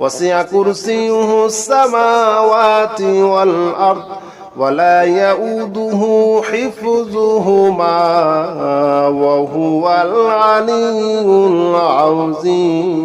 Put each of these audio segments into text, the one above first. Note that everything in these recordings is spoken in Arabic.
وسع كرسيه السماوات والأرض ولا يؤوده حفظهما وهو العلي العظيم.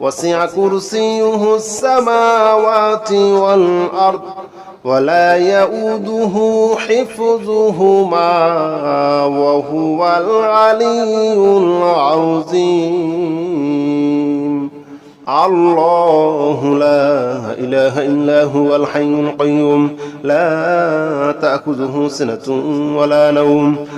وسع كرسيه السماوات والأرض ولا يؤوده حفظهما وهو العلي العظيم. الله لا إله إلا هو الحي القيوم. لا تأخذه سنة ولا نوم.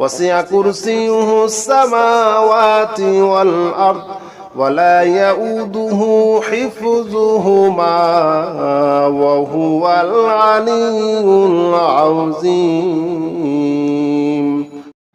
وسع كرسيه السماوات والأرض ولا يؤوده حفظهما وهو العلي العظيم.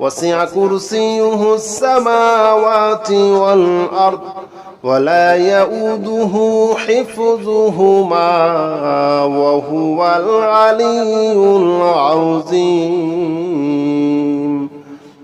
وسع كرسيه السماوات والأرض ولا يؤوده حفظهما وهو العلي العظيم.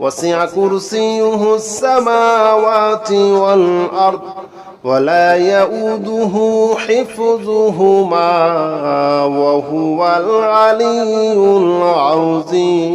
وسع كرسيه السماوات والأرض ولا يؤوده حفظهما وهو العلي العظيم.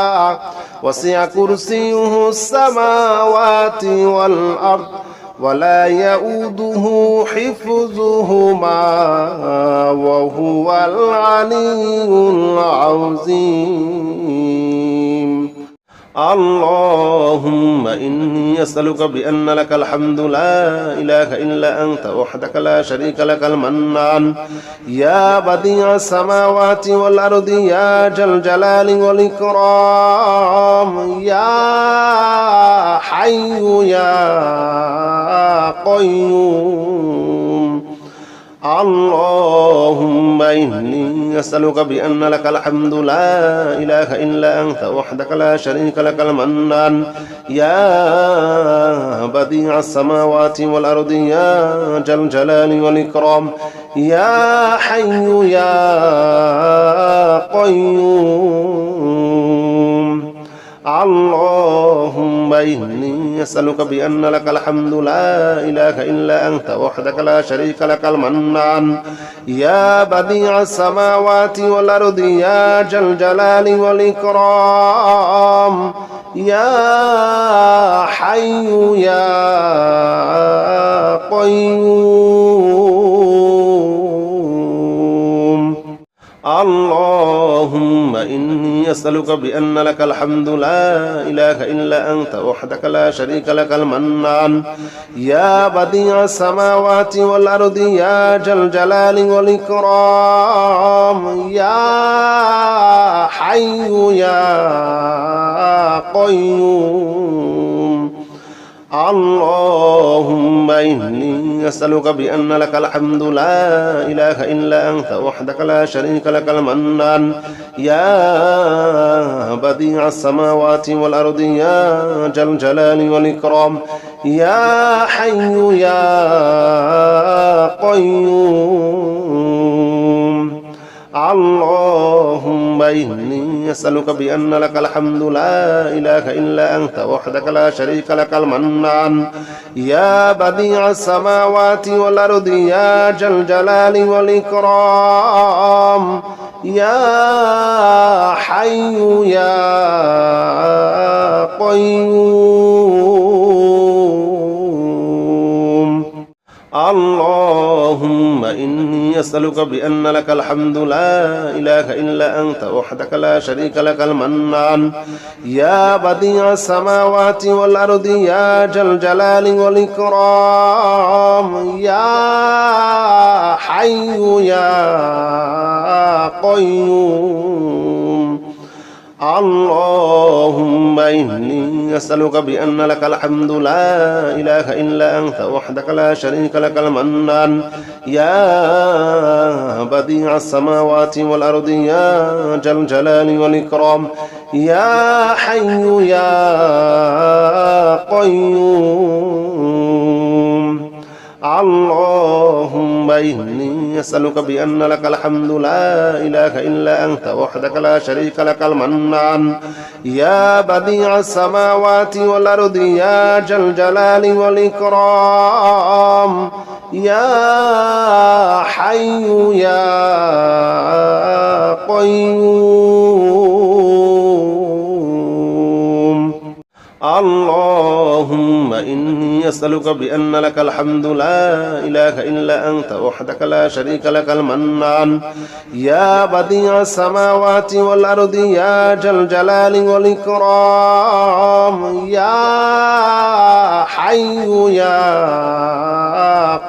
وسع كرسيه السماوات والأرض ولا يؤوده حفظهما وهو العلي العظيم. اللهم إني أسألك بأن لك الحمد لا إله إلا أنت وحدك لا شريك لك المنان. يا بديع السماوات والأرض يا جل الجلال والإكرام يا حي يا قيوم. اللهم إني أسألك بأن لك الحمد لا إله إلا أنت وحدك لا شريك لك المنان. يا بديع السماوات والأرض يا جل الجلال والإكرام. يا حي يا قيوم. اللهم إني أسألك بأن لك الحمد لا إله إلا أنت وحدك لا شريك لك المنان. يا بديع السماوات والأرض يا جل جلال والإكرام. يا حي يا قيوم. اللهم إني أسألك بأن لك الحمد لا إله إلا أنت وحدك لا شريك لك المنان. يا بديع السماوات والأرض يا جل جلال والإكرام يا حي يا قيوم. اللهم إني أسألك بأن لك الحمد لا إله إلا أنت وحدك لا شريك لك المنان. يا بديع السماوات والأرض يا جل جلال والإكرام. يا حي يا قيوم. اللهم إني أسألك بأن لك الحمد لا إله إلا أنت وحدك لا شريك لك المنان. يا بديع السماوات والأرض يا جل جلال والإكرام. يا حي يا قيوم. إني أسألك بأن لك الحمد لا إله إلا أنت وحدك لا شريك لك المنان. يا بديع السماوات والأرض يا جل جلال والإكرام يا حي يا قيوم. اللهم إني أسألك بأن لك الحمد لا إله إلا أنت وحدك لا شريك لك المنان. يا بديع السماوات والأرض يا جل الجلال والإكرام يا حي يا قيوم. اللهم إني أسألك بأن لك الحمد لا إله إلا أنت وحدك لا شريك لك المنان. يا بديع السماوات والأرض يا جل الجلال والإكرام. يا حي يا إني أسألك بأن لك الحمد لا إله إلا أنت وحدك لا شريك لك المنان. يا بديع السماوات والأرض يا جل جلال والإكرام يا حي يا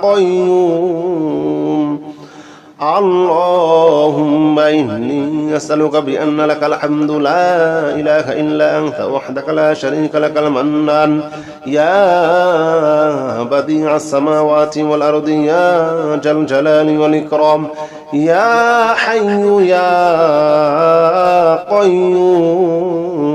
قيوم. اللهم إني أسألك بأن لك الحمد لا إله إلا أنت وحدك لا شريك لك المنان. يا بديع السماوات والأرض يا جل جلال والإكرام يا حي يا قيوم.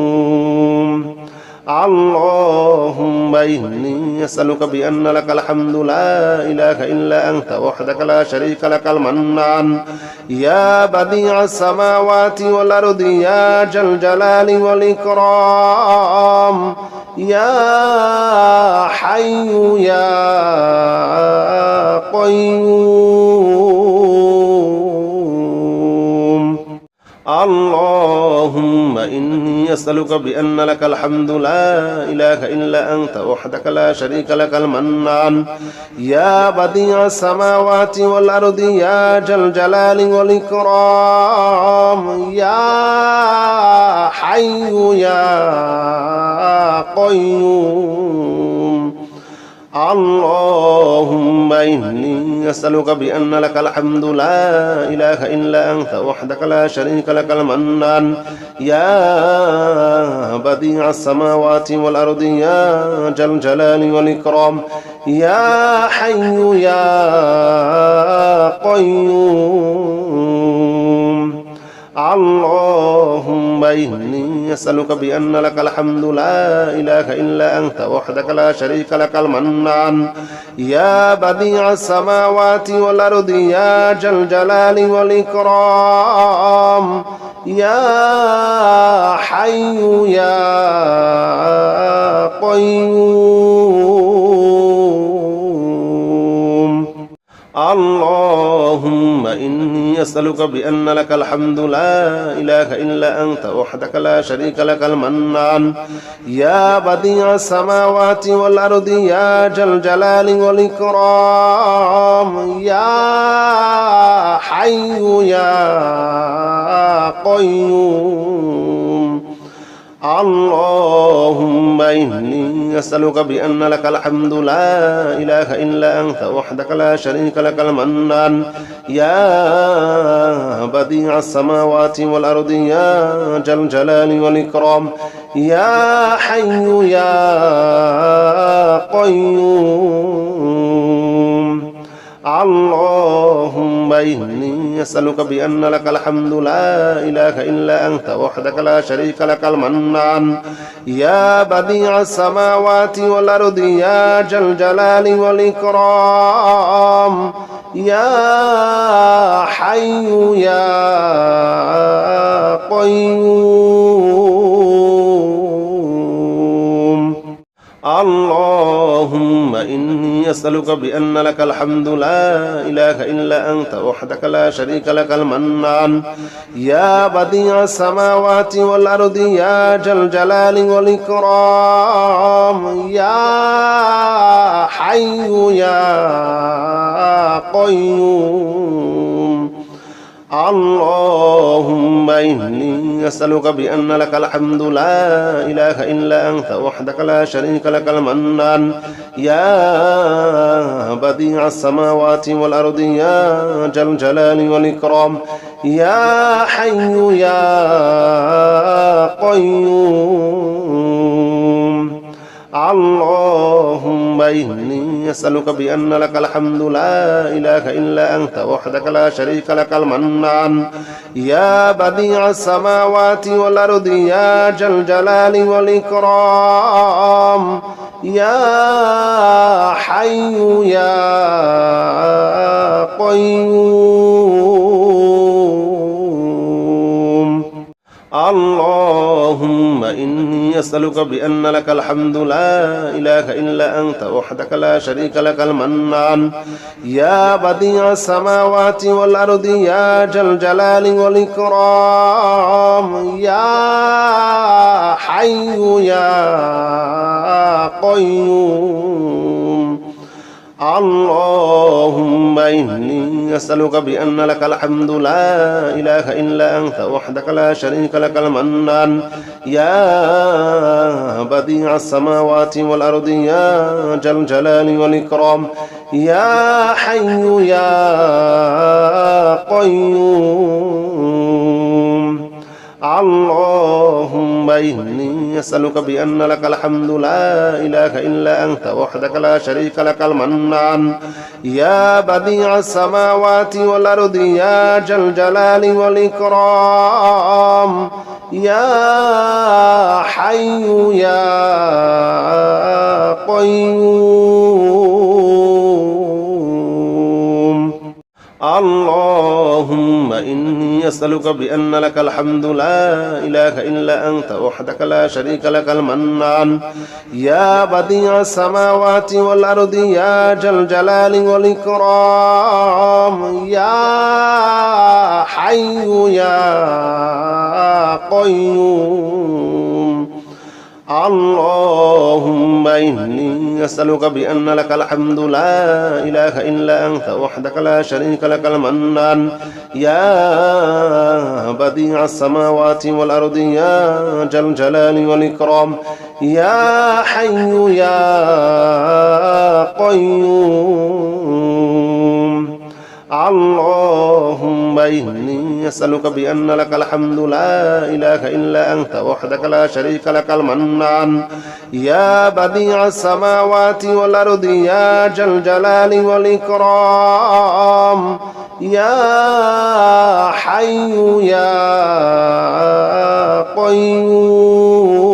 اللهم إني أسألك بأن لك الحمد لا إله إلا أنت وحدك لا شريك لك المنان. يا بديع السماوات والأرض يا جل جلال والإكرام. يا حي يا قيوم. اللهم إني أسألك بأن لك الحمد لا إله إلا أنت وحدك لا شريك لك المنان. يا بديع السماوات والأرض يا جل جلال والإكرام يا حي يا قيوم. اللهم إني أسألك بأن لك الحمد لا إله إلا أنت وحدك لا شريك لك المنان. يا بديع السماوات والأرض يا جل جلال والإكرام. يا حي يا قيوم. اللهم إني أسألك بأن لك الحمد لا إله إلا أنت وحدك لا شريك لك المنان. يا بديع السماوات والأرض يا جل جلال والإكرام. يا حي يا قيوم. اللهم إني أسألك بأن لك الحمد لا إله إلا أنت وحدك لا شريك لك المنان. يا بديع السماوات والأرض يا جل جلال والإكرام يا حي يا قيوم. اللهم إني أسألك بأن لك الحمد لا إله إلا أنت وحدك لا شريك لك المنان. يا بديع السماوات والأرض يا جل جلال والإكرام يا حي يا قيوم. اللهم إني أسألك بأن لك الحمد لا إله إلا أنت وحدك لا شريك لك المنان. يا بديع السماوات والأرض يا جل جلال والإكرام. يا حي يا قيوم. اللهم إني أسألك بأن لك الحمد لا إله إلا أنت وحدك لا شريك لك المنان. يا بديع السماوات والأرض يا جل جلال والإكرام يا حي يا قيوم. اللهم إني أسألك بأن لك الحمد لا إله إلا أنت وحدك لا شريك لك المنان. يا بديع السماوات والأرض يا جل الجلال والإكرام يا حي يا قيوم. اللهم إني أسألك بأن لك الحمد لا إله إلا أنت وحدك لا شريك لك المنان. يا بديع السماوات والأرض يا جل الجلال والإكرام. يا حي يا قيوم. اللهم إني أسألك بأن لك الحمد لا إله إلا أنت وحدك لا شريك لك المنان. يا بديع السماوات والأرض يا جل الجلال والإكرام يا حي يا قيوم. اللهم إني أسألك بأن لك الحمد لا إله إلا أنت وحدك لا شريك لك المنان. يا بديع السماوات والأرض يا جل الجلال والإكرام. يا حي يا قيوم. اللهم إني أسألك بأن لك الحمد لا إله إلا أنت وحدك لا شريك لك المنان. يا بديع السماوات والأرض يا جل الجلال والإكرام. يا حي يا قيوم. اللهم إني أسألك بأن لك الحمد لا إله إلا أنت وحدك لا شريك لك المنان. يا بديع السماوات والأرض يا جل الجلال والإكرام يا حي يا قيوم. اللهم إني أسألك بأن لك الحمد لا إله إلا أنت وحدك لا شريك لك المنان. يا بديع السماوات والأرض يا جل الجلال والإكرام. يا حي يا قيوم. اللهم إني أسألك بأن لك الحمد لا إله إلا أنت وحدك لا شريك لك المنان. يا بديع السماوات والأرض يا جل الجلال والإكرام. يا حي يا قيوم.